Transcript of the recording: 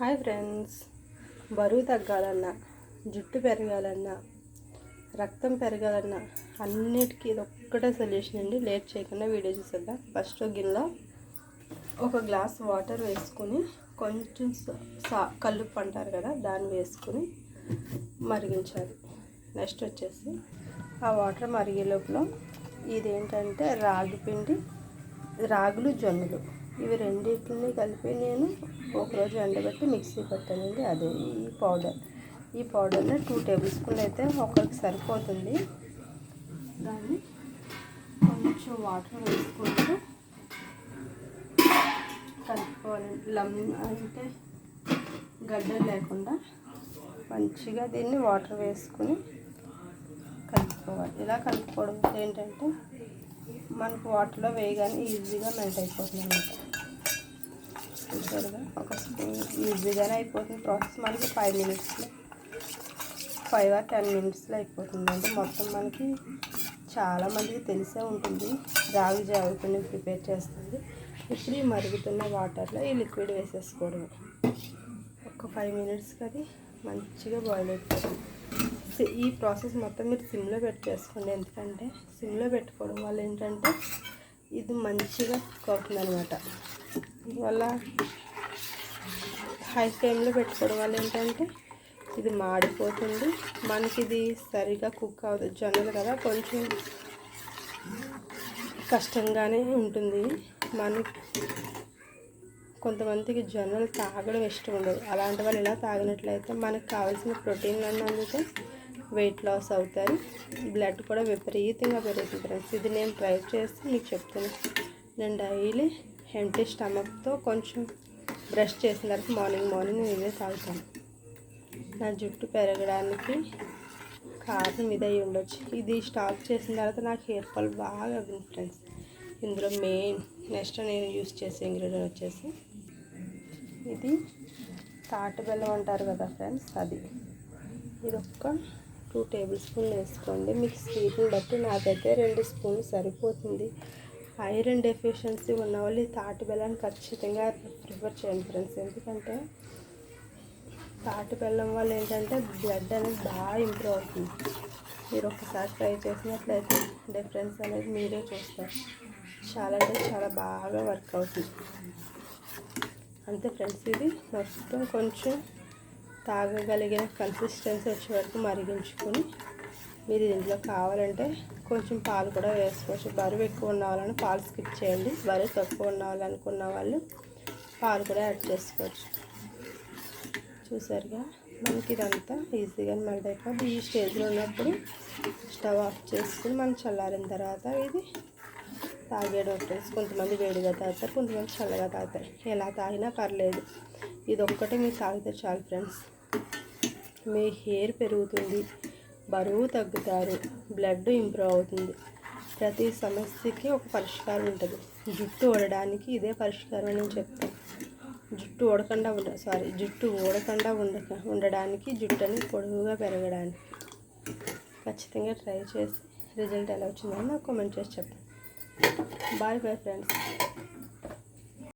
Hi friends. బరువు తగ్గాలన్నా జుట్టు పెరగాలన్నా రక్తం పెరగాలన్నా అన్నిటికీ ఇది ఒక్కటే సొల్యూషన్ అండి. లేట్ చేయకుండా వీడియో చూసేద్దాం. ఫస్ట్ గిన్నెలో ఒక గ్లాస్ వాటర్ వేసుకొని కొంచెం సా- కలుపు కల్లుప్పు అంటారు కదా దాన్ని వేసుకొని మరిగించాలి. నెక్స్ట్ వచ్చేసి ఆ వాటర్ మరిగే లోపల ఇదేంటంటే రాగి పిండి రాగులు జొన్నలు. ఇవి రెండింటిని కలిపి నేను ఒకరోజు ఎండబెట్టి మిక్సీ పెట్టానండి అదే ఈ పౌడర్. ఈ పౌడర్ని టూ టేబుల్ స్పూన్ అయితే ఒకరికి సరిపోతుంది. దాన్ని కొంచెం వాటర్ వేసుకుంటూ కలుపుకోవాలండి లమ్ అంటే గడ్డలు లేకుండా మంచిగా దీన్ని వాటర్ వేసుకుని కలుపుకోవాలి. ఇలా కలుపుకోవడం ఏంటంటే మనకు వాటర్లో వేయగానే ఈజీగా మెల్ట్ అయిపోతుంది అనమాట చూసారుగా? ఒక స్పూన్ ఈజీగానే అయిపోతుంది ప్రాసెస్ మనకి ఫైవ్ మినిట్స్లో ఫైవ్ ఆర్ టెన్ మినిట్స్లో అయిపోతుందండి మొత్తం మనకి చాలామందికి తెలిసే ఉంటుంది. రాగి జావి ప్రిపేర్ చేస్తుంది. ఇప్పుడు ఈ మరుగుతున్న వాటర్లో ఈ లిక్విడ్ వేసేసుకోవడమే. ఒక ఫైవ్ మినిట్స్కి అది మంచిగా బాయిల్ అయిపోతుంది. ఈ ప్రాసెస్ మొత్తం మీరు సిమ్లో పెట్టి చేసుకోండి ఎందుకంటే సిమ్లో పెట్టుకోవడం వల్ల ఏంటంటే ఇది మంచిగా కుక్ అనమాట వల్ల హై ఫ్లేమ్లో పెట్టుకోవడం వల్ల ఏంటంటే ఇది మాడిపోతుంది. మనకి ఇది సరిగా కుక్ అవుతుంది జొన్నలు కదా కొంచెం కష్టంగానే ఉంటుంది. మనకి కొంతమందికి జొన్నలు తాగడం ఇష్టం ఉండదు. అలాంటి వాళ్ళు ఇలా తాగినట్లయితే మనకు కావాల్సిన ప్రోటీన్లు అన్నీ అందుకే వెయిట్ లాస్ అవుతారు బ్లడ్ కూడా విపరీతంగా పెరుగుతుంది ఫ్రెండ్స్. ఇది నేను ట్రై చేసి మీకు చెప్తాను. నేను డైలీ ఎంటీ స్టమక్తో కొంచెం బ్రష్ చేసిన తర్వాత మార్నింగ్ మార్నింగ్ నేను ఇదే తాగుతాను. నా జుట్టు పెరగడానికి కారణం ఇది ఉండొచ్చు. ఇది స్టాప్ చేసిన తర్వాత నాకు హెయిర్ ఫాల్ బాగా అవుతుంది ఫ్రెండ్స్. ఇందులో మెయిన్ నెక్స్ట్ నేను యూస్ చేసే ఇంగ్రీడియంట్ వచ్చేసి ఇది తాటి బెల్లం అంటారు కదా ఫ్రెండ్స్ అది. ఇది ఒక్క టూ టేబుల్ స్పూన్లు వేసుకోండి. మీకు స్వీట్ని బట్టి నాకైతే రెండు స్పూన్లు సరిపోతుంది. ఐరన్ డెఫిషియన్సీ ఉన్న వాళ్ళు తాటి బెల్లాన్ని ఖచ్చితంగా ప్రిఫర్ చేయండి ఫ్రెండ్స్. ఎందుకంటే తాటి బెల్లం వల్ల ఏంటంటే బ్లడ్ అనేది బాగా ఇంప్రూవ్ అవుతుంది. మీరు ఒకసారి ట్రై చేసినట్లయితే డిఫరెన్స్ అనేది మీరే చూస్తారు. చాలా అంటే చాలా బాగా వర్క్ అవుతుంది. అంతే ఫ్రెండ్స్. ఇది మొత్తం కొంచెం తాగగలిగిన కన్సిస్టెన్సీ వచ్చే వరకు మరిగించుకుని మీరు దీంట్లో కావాలంటే కొంచెం పాలు కూడా వేసుకోవచ్చు. బరువు ఎక్కువ ఉన్న వాళ్ళని పాలు స్కిప్ చేయండి. బరువు తక్కువ ఉన్న వాళ్ళు అనుకున్న వాళ్ళు పాలు కూడా యాడ్ చేసుకోవచ్చు. చూసారుగా? మనకి ఇదంతా ఈజీగా మెల్ట్ అయిపోతుంది ఈ స్టేజ్లో ఉన్నప్పుడు స్టవ్ ఆఫ్ చేసుకుని మనం చల్లారిన తర్వాత ఇది తాగేడు ఫ్రెండ్స్ కొంతమంది వేడిగా తాగుతారు కొంతమంది చల్లగా తాగుతారు. ఎలా తాగినా పర్లేదు. ఇది ఒక్కటే మీరు తాగితే చాలు ఫ్రెండ్స్ మీ హెయిర్ పెరుగుతుంది బరువు తగ్గుతారు బ్లడ్ ఇంప్రూవ్ అవుతుంది. ప్రతి సమస్యకి ఒక పరిష్కారం ఉంటుంది. జుట్టు ఓడడానికి ఇదే పరిష్కారం అని నేను చెప్తాను. జుట్టు ఊడకుండా ఉండ సారీ జుట్టు ఊడకుండా ఉండక ఉండడానికి జుట్టు అనేది పొడవుగా పెరగడానికి. ఖచ్చితంగా ట్రై చేసి రిజల్ట్ ఎలా వచ్చిందో నాకు కామెంట్ చేసి చెప్పండి. Bye bye friends.